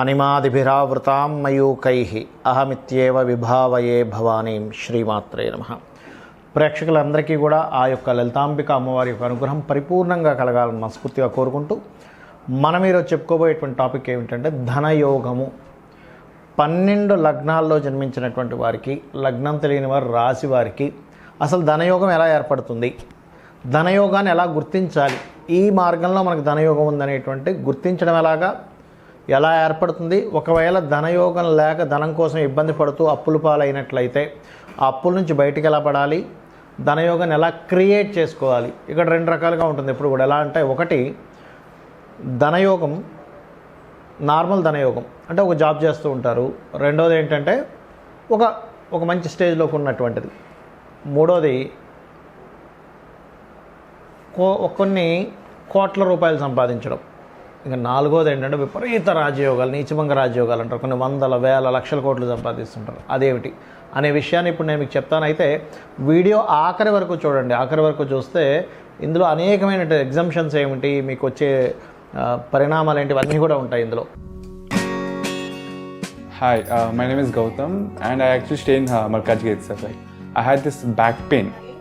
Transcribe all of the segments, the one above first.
అనిమాదిభిరావృతాం మయూకై అహమిత్యేవ విభావయే భవానీం శ్రీమాత్రే నమ. ప్రేక్షకులందరికీ కూడా ఆ యొక్క లలితాంబిక అమ్మవారి యొక్క అనుగ్రహం పరిపూర్ణంగా కలగాలని మనస్ఫూర్తిగా కోరుకుంటూ మనం ఈరోజు చెప్పుకోబోయేటువంటి టాపిక్ ఏమిటంటే ధనయోగము. పన్నెండు లగ్నాల్లో జన్మించినటువంటి వారికి లగ్నం తెలియని వారు రాశి వారికి అసలు ధనయోగం ఎలా ఏర్పడుతుంది? ధనయోగాన్ని ఎలా గుర్తించాలి? ఈ మార్గంలో మనకు ధనయోగం ఉందనేటువంటి గుర్తించడం ఎలాగా? ఎలా ఏర్పడుతుంది? ఒకవేళ ధనయోగం లేక ధనం కోసం ఇబ్బంది పడుతూ అప్పులు పాలైనట్లయితే ఆ అప్పుల నుంచి బయటికి ఎలా పడాలి? ధనయోగాన్ని ఎలా క్రియేట్ చేసుకోవాలి? ఇక్కడ రెండు రకాలుగా ఉంటుంది. ఇప్పుడు కూడా ఎలా అంటే ఒకటి ధనయోగం నార్మల్ ధనయోగం. అంటే ఒక జాబ్ చేస్తూ ఉంటారు. రెండోది ఏంటంటే ఒక ఒక మంచి స్టేజ్లోకి ఉన్నటువంటిది. మూడోది కో కొన్ని కోట్ల రూపాయలు సంపాదించడం. ఇంకా నాలుగోది ఏంటంటే విపరీత రాజయోగాలు నీచభంగ రాజయోగాలు అంటారు. కొన్ని వందల వేల లక్షల కోట్లు సంపాదిస్తుంటారు. అదేమిటి? అనే విషయాన్ని ఇప్పుడు నేను మీకు చెప్తాను. అయితే వీడియో ఆఖరి వరకు చూడండి. ఆఖరి వరకు చూస్తే ఇందులో అనేకమైన ఎగ్జామ్షన్స్ ఏమిటి మీకు వచ్చే పరిణామాలు ఏంటి అన్నీ కూడా ఉంటాయి ఇందులో. Hi my name is Gautam and I actually stay in Markaz gate sir I had this back pain.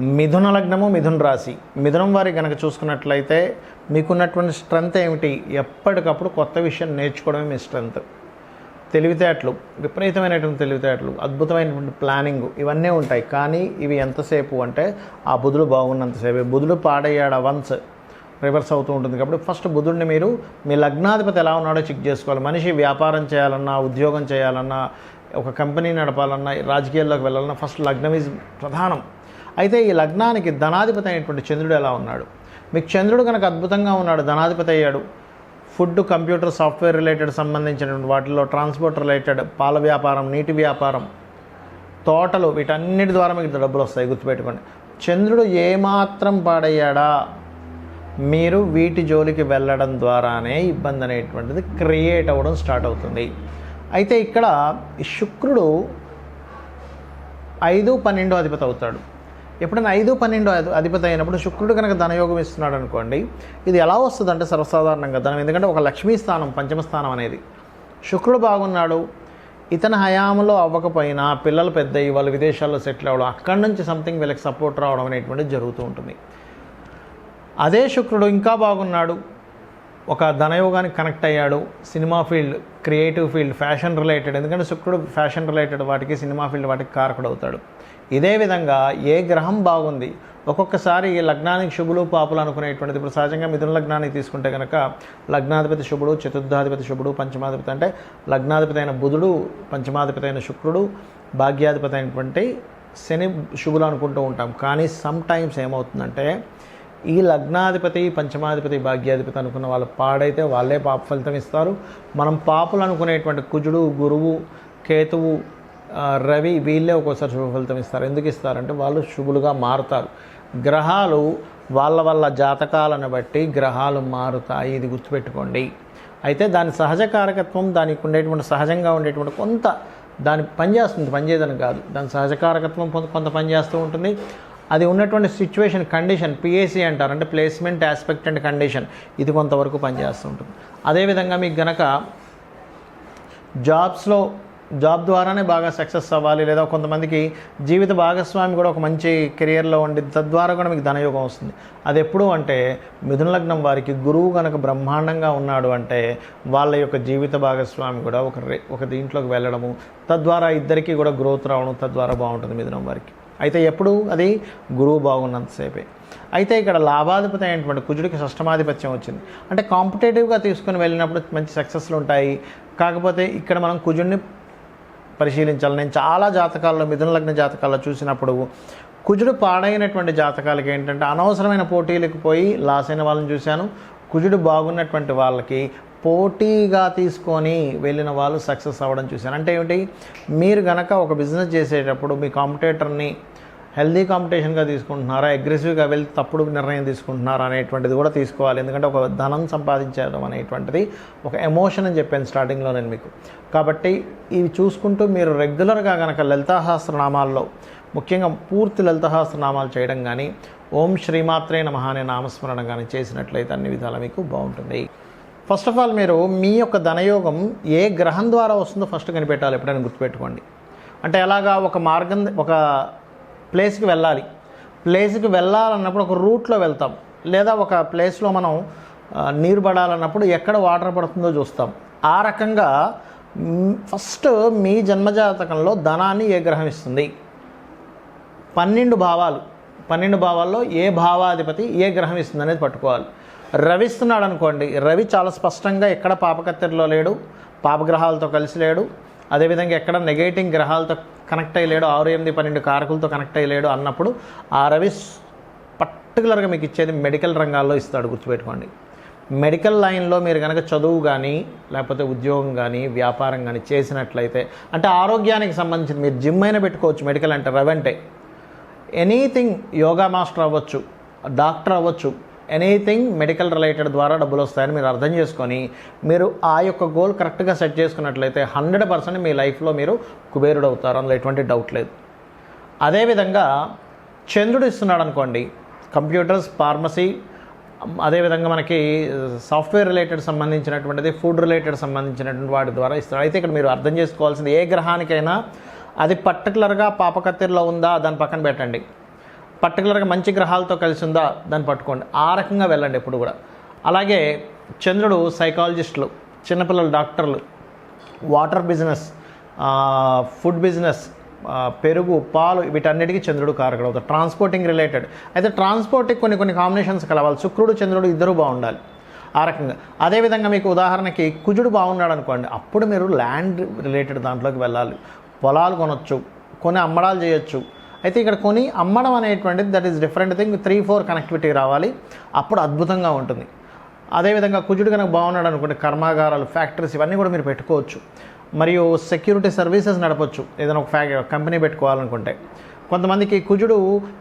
మిథున లగ్నము మిథున రాశి. మిథునం వారి కనుక చూసుకున్నట్లయితే మీకున్నటువంటి స్ట్రెంత్ ఏమిటి? ఎప్పటికప్పుడు కొత్త విషయం నేర్చుకోవడమే మీ స్ట్రెంత్ తెలివితేటలు విపరీతమైనటువంటి తెలివితేటలు అద్భుతమైనటువంటి ప్లానింగ్ ఇవన్నీ ఉంటాయి. కానీ ఇవి ఎంతసేపు అంటే ఆ బుధుడు బాగున్నంతసేపు. బుధుడు పాడయ్యాడు వన్స్? రివర్స్ అవుతూ ఉంటుంది కాబట్టి ఫస్ట్ బుధుడిని మీరు మీ లగ్నాధిపతి ఎలా ఉన్నాడో చెక్ చేసుకోవాలి. మనిషి వ్యాపారం చేయాలన్నా ఉద్యోగం చేయాలన్నా ఒక కంపెనీ నడపాలన్నా రాజకీయాల్లోకి వెళ్ళాలన్నా ఫస్ట్ లగ్నం ఈజ్ ప్రధానం. అయితే ఈ లగ్నానికి ధనాధిపతి అయినటువంటి చంద్రుడు ఎలా ఉన్నాడు? మీకు చంద్రుడు కనుక అద్భుతంగా ఉన్నాడు ధనాధిపతి అయ్యాడు ఫుడ్ కంప్యూటర్ సాఫ్ట్వేర్ రిలేటెడ్ సంబంధించినటువంటి వాటిలో ట్రాన్స్పోర్ట్ రిలేటెడ్ పాల వ్యాపారం నీటి వ్యాపారం తోటలు వీటన్నిటి ద్వారా మీకు డబ్బులు వస్తాయి గుర్తుపెట్టుకోండి. చంద్రుడు ఏమాత్రం పాడయ్యాడా? మీరు వీటి జోలికి వెళ్ళడం ద్వారానే ఇబ్బంది అనేటువంటిది క్రియేట్ అవ్వడం స్టార్ట్ అవుతుంది. అయితే ఇక్కడ శుక్రుడు ఐదు పన్నెండు అధిపతి అవుతాడు. ఎప్పుడైనా ఐదు పన్నెండు అధిపతి అయినప్పుడు శుక్రుడు కనుక ధనయోగం ఇస్తున్నాడు అనుకోండి ఇది ఎలా వస్తుందంటే సర్వసాధారణంగా ధనం ఎందుకంటే ఒక లక్ష్మీ స్థానం పంచమ స్థానం అనేది. శుక్రుడు బాగున్నాడు ఇతని హయాంలో అవ్వకపోయినా పిల్లలు పెద్దయి వాళ్ళు విదేశాల్లో సెటిల్ అవ్వడం అక్కడి నుంచి సంథింగ్ వీళ్ళకి సపోర్ట్ రావడం అనేటువంటిది జరుగుతూ ఉంటుంది. అదే శుక్రుడు ఇంకా బాగున్నాడు ఒక ధనయోగానికి కనెక్ట్ అయ్యాడు cinema field creative field fashion related ఎందుకంటే శుక్రుడు ఫ్యాషన్ రిలేటెడ్ వాటికి సినిమా ఫీల్డ్ వాటికి కారకుడు అవుతాడు. ఇదే విధంగా ఏ గ్రహం బాగుంది? ఒక్కొక్కసారి ఈ లగ్నానికి శుభులు పాపులు అనుకునేటువంటిది. ఇప్పుడు సహజంగా మిథున లగ్నానికి తీసుకుంటే కనుక లగ్నాధిపతి శుభుడు చతుర్థాధిపతి శుభుడు పంచమాధిపతి అంటే లగ్నాధిపతి అయిన బుధుడు పంచమాధిపతి అయిన శుక్రుడు భాగ్యాధిపతి అయినటువంటి శని శుభులు అనుకుంటూ ఉంటాం. కానీ సమ్ టైమ్స్ ఏమవుతుందంటే ఈ లగ్నాధిపతి పంచమాధిపతి భాగ్యాధిపతి అనుకున్న వాళ్ళు పాడైతే వాళ్ళే పాప ఫలితం ఇస్తారు. మనం పాపులు అనుకునేటువంటి కుజుడు గురువు కేతువు రవి వీళ్ళే ఒక్కోసారి శుభ ఫలితం ఇస్తారు. ఎందుకు ఇస్తారంటే వాళ్ళు శుభులుగా మారుతారు. గ్రహాలు వాళ్ళ వాళ్ళ జాతకాలను బట్టి గ్రహాలు మారుతాయి. ఇది గుర్తుపెట్టుకోండి. అయితే దాని సహజ కారకత్వం దానికి ఉండేటువంటి సహజంగా ఉండేటువంటి కొంత దాని పనిచేస్తుంది పనిచేయదని కాదు. దాని సహజ కారకత్వం కొంత కొంత పనిచేస్తూ ఉంటుంది. అది ఉన్నటువంటి సిచ్యువేషన్ కండిషన్ పిఏసీ అంటారు. అంటే ప్లేస్మెంట్ ఆస్పెక్ట్ అండ్ కండిషన్ ఇది కొంతవరకు పనిచేస్తూ ఉంటుంది. అదేవిధంగా మీకు గనక జాబ్స్లో జాబ్ ద్వారానే బాగా సక్సెస్ అవ్వాలి లేదా కొంతమందికి జీవిత భాగస్వామి కూడా ఒక మంచి కెరియర్లో ఉండి తద్వారా కూడా మీకు ధనయోగం వస్తుంది. అది ఎప్పుడు అంటే మిథున లగ్నం వారికి గురువు కనుక బ్రహ్మాండంగా ఉన్నాడు అంటే వాళ్ళ యొక్క జీవిత భాగస్వామి కూడా ఒక రే- ఒక దీంట్లోకి వెళ్ళడము తద్వారా ఇద్దరికీ కూడా గ్రోత్ రావడం తద్వారా బాగుంటుంది మిథునం వారికి. అయితే ఎప్పుడు? అది గురువు బాగున్నంతసేపే అయితే ఇక్కడ లాభాధిపతి అయినటువంటి కుజుడికి షష్టమాధిపత్యం వచ్చింది. అంటే కాంపిటేటివ్గా తీసుకుని వెళ్ళినప్పుడు మంచి సక్సెస్లు ఉంటాయి. కాకపోతే ఇక్కడ మనం కుజుడిని పరిశీలించాలి. నేను చాలా జాతకాల్లో మిథున లగ్న జాతకాల్లో చూసినప్పుడు కుజుడు పాడైనటువంటి జాతకాలకి ఏంటంటే అనవసరమైన పోటీలకు పోయి లాస్ అయిన వాళ్ళని చూశాను. కుజుడు బాగున్నటువంటి వాళ్ళకి పోటీగా తీసుకొని వెళ్ళిన వాళ్ళు సక్సెస్ అవ్వడం చూశాను. అంటే ఏమిటి? మీరు గనక ఒక బిజినెస్ చేసేటప్పుడు మీ కాంపిటేటర్ని హెల్దీ కాంపిటీషన్గా తీసుకుంటున్నారా? అగ్రెసివ్గా వెళ్ళి తప్పుడు నిర్ణయం తీసుకుంటున్నారా అనేటువంటిది కూడా తీసుకోవాలి. ఎందుకంటే ఒక ధనం సంపాదించడం అనేటువంటిది ఒక ఎమోషన్ అని చెప్పాను స్టార్టింగ్లో నేను మీకు. కాబట్టి ఇవి చూసుకుంటూ మీరు రెగ్యులర్గా కనుక లలితాసహస్రనామాల్లో ముఖ్యంగా పూర్తి లలితహాస్త్రనామాలు చేయడం కానీ ఓం శ్రీమాత్రే నమః అనే నామస్మరణ కానీ చేసినట్లయితే అన్ని విధాలు మీకు బాగుంటుంది. ఫస్ట్ ఆఫ్ ఆల్ మీరు మీ యొక్క ధనయోగం ఏ గ్రహం ద్వారా వస్తుందో ఫస్ట్ కనిపెట్టాలి ఎప్పుడైనా గుర్తుపెట్టుకోండి. అంటే ఎలాగా ఒక మార్గం ఒక ప్లేస్కి వెళ్ళాలి. ప్లేస్కి వెళ్ళాలన్నప్పుడు ఒక రూట్లో వెళ్తాం. లేదా ఒక ప్లేస్లో మనం నీరు పడాలన్నప్పుడు ఎక్కడ వాటర్ పడుతుందో చూస్తాం. ఆ రకంగా ఫస్ట్ మీ జన్మజాతకంలో ధనాన్ని ఏ గ్రహం ఇస్తుంది? పన్నెండు భావాలు. పన్నెండు భావాల్లో ఏ భావాధిపతి ఏ గ్రహం ఇస్తుంది అనేది పట్టుకోవాలి. రవి ఇస్తున్నాడు అనుకోండి. రవి చాలా స్పష్టంగా ఎక్కడ పాపకత్తెరలో లేడు పాపగ్రహాలతో కలిసి లేడు. అదేవిధంగా ఎక్కడ నెగేటింగ్ గ్రహాలతో కనెక్ట్ అయ్యలేడు ఆరు ఎనిమిది పన్నెండు కారకులతో కనెక్ట్ అయ్యలేడు అన్నప్పుడు ఆ రవి పర్టికులర్గా మీకు ఇచ్చేది మెడికల్ రంగాల్లో ఇస్తాడు గుర్తుపెట్టుకోండి. మెడికల్ లైన్లో మీరు కనుక చదువు కానీ లేకపోతే ఉద్యోగం కానీ వ్యాపారం కానీ చేసినట్లయితే అంటే ఆరోగ్యానికి సంబంధించి మీరు జిమ్ అయినా పెట్టుకోవచ్చు మెడికల్ అంటే రవి అంటే ఎనీథింగ్ యోగా మాస్టర్ అవ్వచ్చు డాక్టర్ అవ్వచ్చు ఎనీథింగ్ మెడికల్ రిలేటెడ్ ద్వారా డబ్బులు వస్తాయని మీరు అర్థం చేసుకొని మీరు ఆ యొక్క గోల్ కరెక్ట్గా సెట్ చేసుకున్నట్లయితే హండ్రెడ్ పర్సెంట్ మీ లైఫ్లో మీరు కుబేరుడు అవుతారు అందులో ఎటువంటి డౌట్ లేదు. అదేవిధంగా చంద్రుడు ఇస్తున్నాడు అనుకోండి కంప్యూటర్స్ ఫార్మసీ అదేవిధంగా మనకి సాఫ్ట్వేర్ రిలేటెడ్ సంబంధించినటువంటిది ఫుడ్ రిలేటెడ్ సంబంధించినటువంటి వాటి ద్వారా ఇస్తారు అయితే ఇక్కడ మీరు అర్థం చేసుకోవాల్సింది ఏ గ్రహానికైనా అది పర్టికులర్గా పాపకత్తెరలో ఉందా? దాని పక్కన పెట్టండి. పర్టికులర్గా మంచి గ్రహాలతో కలిసి ఉందా దాన్ని పట్టుకోండి. ఆ రకంగా వెళ్ళండి ఎప్పుడు కూడా. అలాగే చంద్రుడు సైకాలజిస్టులు చిన్నపిల్లల డాక్టర్లు వాటర్ బిజినెస్ ఫుడ్ బిజినెస్ పెరుగు పాలు వీటన్నిటికీ చంద్రుడు కారకుడు అవుతాడు. Transporting related. అయితే ట్రాన్స్పోర్టింగ్ కొన్ని కొన్ని కాంబినేషన్స్ కలవాలి. శుక్రుడు చంద్రుడు ఇద్దరు బాగుండాలి. ఆ రకంగా. అదేవిధంగా మీకు ఉదాహరణకి కుజుడు బాగున్నాడు అనుకోండి. అప్పుడు మీరు ల్యాండ్ రిలేటెడ్ దాంట్లోకి వెళ్ళాలి. పొలాలు కొనొచ్చు కొని అమ్మడాలు చేయొచ్చు అయితే ఇక్కడ కొని అమ్మడం అనేటువంటిది that is different thing three four connectivity రావాలి. అప్పుడు అద్భుతంగా ఉంటుంది. అదేవిధంగా కుజుడు కనుక బాగున్నాడు అనుకుంటే కర్మాగారాలు ఫ్యాక్టరీస్ ఇవన్నీ కూడా మీరు పెట్టుకోవచ్చు. మరియు సెక్యూరిటీ సర్వీసెస్ నడపచ్చు. ఏదైనా ఒక ఫ్యా కంపెనీ పెట్టుకోవాలనుకుంటే. కొంతమందికి కుజుడు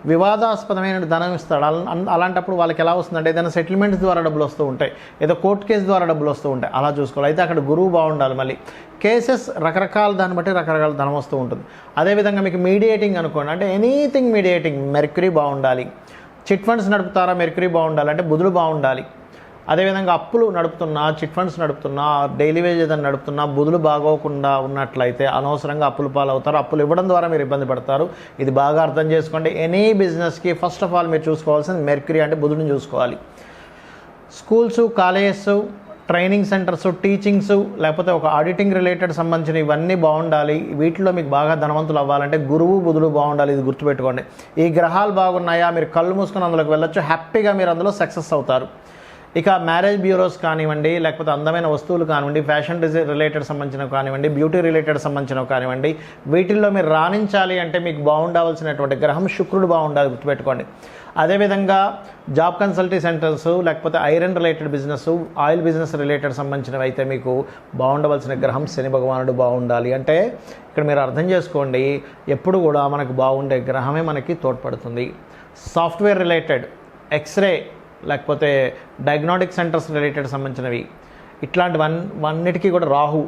వివాదాస్పదమైన ధనం ఇస్తాడు. అలాంటప్పుడు వాళ్ళకి ఎలా వస్తుందంటే ఏదైనా సెటిల్మెంట్స్ ద్వారా డబ్బులు వస్తూ ఉంటాయి. ఏదో కోర్టు కేసు ద్వారా డబ్బులు వస్తూ ఉంటాయి. అలా చూసుకోవాలి. అయితే అక్కడ గురువు బాగుండాలి మళ్ళీ. కేసెస్ రకరకాల దాన్ని బట్టి రకరకాల ధనం వస్తూ ఉంటుంది. అదేవిధంగా మీకు మీడియేటింగ్ అనుకోండి. అంటే ఎనీథింగ్ మీడియేటింగ్ మెర్క్యూరీ బాగుండాలి. చిట్ ఫండ్స్ నడుపుతారా? మెర్క్యూరీ బాగుండాలి. అంటే బుధుడు బాగుండాలి. అదేవిధంగా అప్పులు నడుపుతున్నా చిట్ ఫండ్స్ నడుపుతున్నా డైలీ వేజ్ ఏదైనా నడుపుతున్నా బుధులు బాగోకుండా ఉన్నట్లయితే అనవసరంగా అప్పులు పాలవుతారు. అప్పులు ఇవ్వడం ద్వారా మీరు ఇబ్బంది పడతారు. ఇది బాగా అర్థం చేసుకోండి. ఎనీ బిజినెస్కి ఫస్ట్ ఆఫ్ ఆల్ మీరు చూసుకోవాల్సింది మెర్క్యూరీ అంటే బుధుడిని చూసుకోవాలి. Schools colleges training centres teachings లేకపోతే ఒక ఆడిటింగ్ రిలేటెడ్ సంబంధించిన ఇవన్నీ బాగుండాలి. వీటిలో మీకు బాగా ధనవంతులు అవ్వాలంటే గురువు బుధుడు బాగుండాలి. ఇది గుర్తుపెట్టుకోండి. ఈ గ్రహాలు బాగున్నాయా? మీరు కళ్ళు మూసుకుని అందులోకి వెళ్ళొచ్చు. హ్యాపీగా మీరు అందులో సక్సెస్ అవుతారు. ఇక మ్యారేజ్ బ్యూరోస్ కానివ్వండి లేకపోతే అందమైన వస్తువులు కానివ్వండి ఫ్యాషన్ డిజైన్ రిలేటెడ్ సంబంధించినవి కానివ్వండి బ్యూటీ రిలేటెడ్ సంబంధించినవి కానివ్వండి వీటిల్లో మీరు రాణించాలి అంటే మీకు బాగుండవలసినటువంటి గ్రహం శుక్రుడు బాగుండాలి గుర్తుపెట్టుకోండి. అదేవిధంగా జాబ్ కన్సల్టీ సెంటర్స్ లేకపోతే iron related business oil business related సంబంధించినవి అయితే మీకు బాగుండవలసిన గ్రహం శని భగవానుడు బాగుండాలి. అంటే ఇక్కడ మీరు అర్థం చేసుకోండి ఎప్పుడు కూడా మనకు బాగుండే గ్రహమే మనకి తోడ్పడుతుంది. సాఫ్ట్వేర్ రిలేటెడ్ ఎక్స్రే లేకపోతే డయాగ్నోటిక్ సెంటర్స్ రిలేటెడ్ సంబంధించినవి. ఇట్లాంటి వన్ వన్నిటికీ కూడా రాహు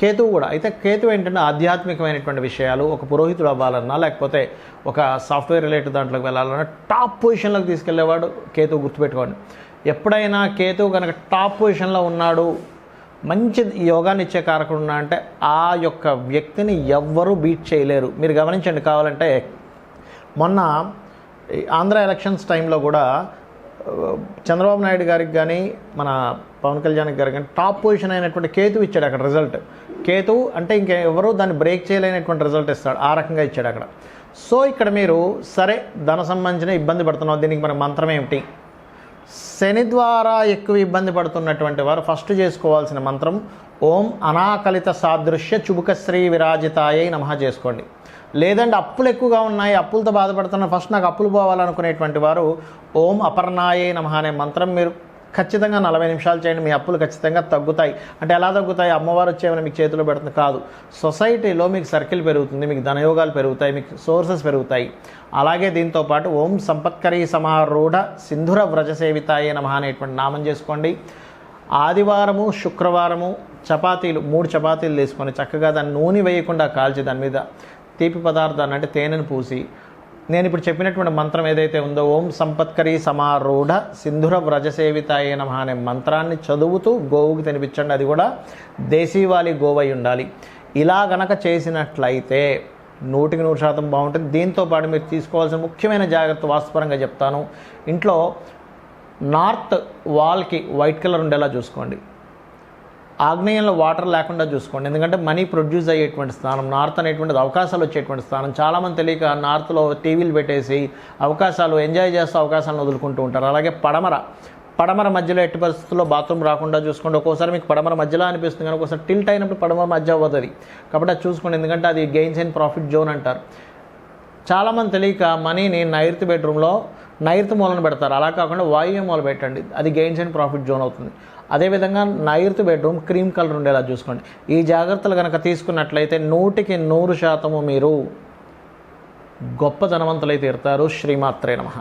కేతువు కూడా. అయితే కేతువు ఏంటంటే ఆధ్యాత్మికమైనటువంటి విషయాలు ఒక పురోహితుడు అవ్వాలన్నా లేకపోతే ఒక సాఫ్ట్వేర్ రిలేటెడ్ దాంట్లోకి వెళ్ళాలన్నా టాప్ పొజిషన్లోకి తీసుకెళ్ళేవాడు కేతువు గుర్తుపెట్టుకోండి. ఎప్పుడైనా కేతువు కనుక టాప్ పొజిషన్లో ఉన్నాడు మంచి యోగాన్ని ఇచ్చే కారకుడు ఉన్నా అంటే ఆ యొక్క వ్యక్తిని ఎవ్వరూ బీట్ చేయలేరు. మీరు గమనించండి కావాలంటే మొన్న ఆంధ్ర ఎలక్షన్స్ టైంలో కూడా చంద్రబాబు నాయుడు గారికి కానీ మన పవన్ కళ్యాణ్ గారికి కానీ టాప్ పొజిషన్ అయినటువంటి కేతు ఇచ్చాడు అక్కడ రిజల్ట్. కేతు అంటే ఇంకెవరూ దాన్ని బ్రేక్ చేయలేనటువంటి రిజల్ట్ ఇస్తాడు. ఆ రకంగా ఇచ్చాడు అక్కడ. సో ఇక్కడ మీరు సరే ధన సంబంధించిన ఇబ్బంది పడుతున్నావు దీనికి మన మంత్రం ఏమిటి? శని ద్వారా ఎక్కువ ఇబ్బంది పడుతున్నటువంటి వారు ఫస్ట్ చేసుకోవాల్సిన మంత్రం ఓం అనాకలిత సాదృశ్య చుబుకశ్రీ విరాజితాయై నమ చేసుకోండి. లేదంటే అప్పులు ఎక్కువగా ఉన్నాయి అప్పులతో బాధపడుతున్న ఫస్ట్ నాకు అప్పులు పోవాలనుకునేటువంటి వారు ఓం అపర్ణాయే నమ అనే మంత్రం మీరు ఖచ్చితంగా నలభై నిమిషాలు చేయండి మీ అప్పులు ఖచ్చితంగా తగ్గుతాయి. అంటే ఎలా తగ్గుతాయి? అమ్మవారు వచ్చేమైనా మీకు చేతిలో పెడుతుంది కాదు. సొసైటీలో మీకు సర్కిల్ పెరుగుతుంది మీకు ధనయోగాలు పెరుగుతాయి మీకు సోర్సెస్ పెరుగుతాయి. అలాగే దీంతో పాటు ఓం సంపత్కరీ సమారూఢ సింధుర వ్రజ సేవితాయే అనేటువంటి నామం చేసుకోండి. ఆదివారము శుక్రవారము చపాతీలు మూడు చపాతీలు తీసుకొని చక్కగా దాన్ని నూనె వేయకుండా కాల్చి దాని మీద తీపి పదార్థాన్ని అంటే తేనెను పూసి నేను ఇప్పుడు చెప్పినటువంటి మంత్రం ఏదైతే ఉందో ఓం సంపత్కరీ సమారూఢ సింధుర వ్రజసేవితాయ నమః అనే మంత్రాన్ని చదువుతూ గోవుకి తినిపించండి. అది కూడా దేశీవాలి గోవై ఉండాలి. ఇలా గనక చేసినట్లయితే నూటికి నూరు శాతం బాగుంటుంది. దీంతో పాటు మీరు తీసుకోవాల్సిన ముఖ్యమైన జాగ్రత్త వాస్తవరంగా చెప్తాను. ఇంట్లో నార్త్ వాల్కి వైట్ కలర్ ఉండేలా చూసుకోండి. ఆగ్నేయంలో వాటర్ లేకుండా చూసుకోండి. ఎందుకంటే మనీ ప్రొడ్యూస్ అయ్యేటువంటి స్థానం నార్త్ అనేటువంటిది అవకాశాలు వచ్చేటువంటి స్థానం. చాలామంది తెలియక నార్త్లో టీవీలు పెట్టేసి అవకాశాలు ఎంజాయ్ చేస్తూ అవకాశాలను వదులుకుంటూ ఉంటారు. అలాగే పడమర పడమర మధ్యలో ఎట్టి పరిస్థితుల్లో బాత్రూమ్ రాకుండా చూసుకోండి. ఒక్కోసారి మీకు పడమర మధ్యలో అనిపిస్తుంది కానీ ఒకసారి టిల్ట్ అయినప్పుడు పడమర మధ్య అవ్వదు కాబట్టి అది చూసుకోండి. ఎందుకంటే అది గెయిన్స్ అండ్ ప్రాఫిట్ జోన్ అంటారు. చాలామంది తెలియక మనీని నైరుతి బెడ్రూమ్లో నైరుతి మూలను పెడతారు. అలా కాకుండా వాయువ్య మూల పెట్టండి. అది గెయిన్స్ అండ్ ప్రాఫిట్ జోన్ అవుతుంది. అదేవిధంగా నైర్త్ బెడ్రూమ్ క్రీమ్ కలర్ ఉండేలా చూసుకోండి. ఈ జాగ్రత్తలు కనుక తీసుకున్నట్లయితే నూటికి నూరు శాతము మీరు గొప్ప ధనవంతులై తీరుతారు. శ్రీమాత్రే నమః.